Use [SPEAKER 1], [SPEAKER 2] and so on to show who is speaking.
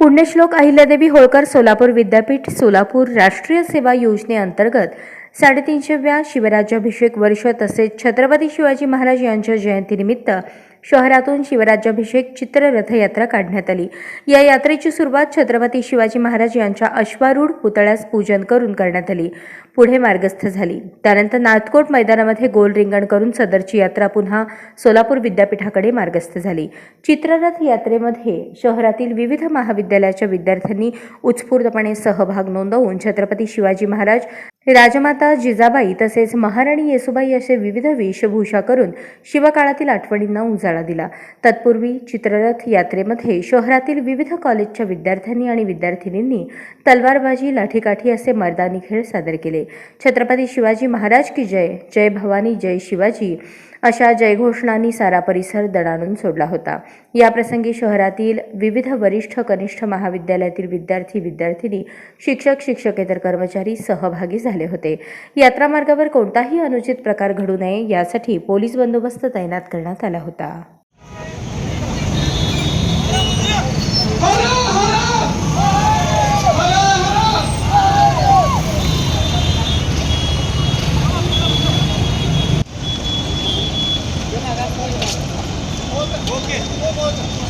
[SPEAKER 1] पुण्यश्लोक अहिल्यादेवी होळकर सोलापूर विद्यापीठ सोलापूर राष्ट्रीय सेवा योजनेअंतर्गत साडेतीनशेव्या शिवराज्याभिषेक वर्ष तसेच छत्रपती शिवाजी महाराज यांच्या जयंतीनिमित्त शहरातून शिवराज्याभिषेक चित्ररथ यात्रा काढण्यात आली. या यात्रेची सुरुवात छत्रपती शिवाजी महाराज यांच्या अश्वारूढ पुतळ्यास पूजन करून करण्यात आली. पुढे मार्गस्थ झाली. त्यानंतर नाथकोट मैदानामध्ये गोल रिंगण करून सदरची यात्रा पुन्हा सोलापूर विद्यापीठाकडे मार्गस्थ झाली. चित्ररथ यात्रेमध्ये शहरातील विविध महाविद्यालयाच्या विद्यार्थ्यांनी उत्स्फूर्तपणे सहभाग नोंदवून छत्रपती शिवाजी महाराज राजमाता जिजाबाई तसेच महाराणी येसुबाई असे विविध वेशभूषा करून शिवकाळातील आठवणींना उजाळा दिला. तत्पूर्वी चित्ररथ यात्रेमध्ये शहरातील विविध कॉलेजच्या विद्यार्थ्यांनी आणि विद्यार्थिनींनी तलवारबाजी लाठीकाठी असे मर्दानी खेळ सादर केले. छत्रपती शिवाजी महाराज की जय. जय भवानी जय शिवाजी. अशा जयघोषणांनी सारा परिसर दणाणून सोडला होता. याप्रसंगी शहरातील विविध वरिष्ठ कनिष्ठ महाविद्यालयातील विद्यार्थी विद्यार्थिनी शिक्षक शिक्षकेतर कर्मचारी सहभागी झाले होते. यात्रा मार्गावर कोणताही अनुचित प्रकार घडू नये यासाठी पोलीस बंदोबस्त तैनात करण्यात आला होता.
[SPEAKER 2] け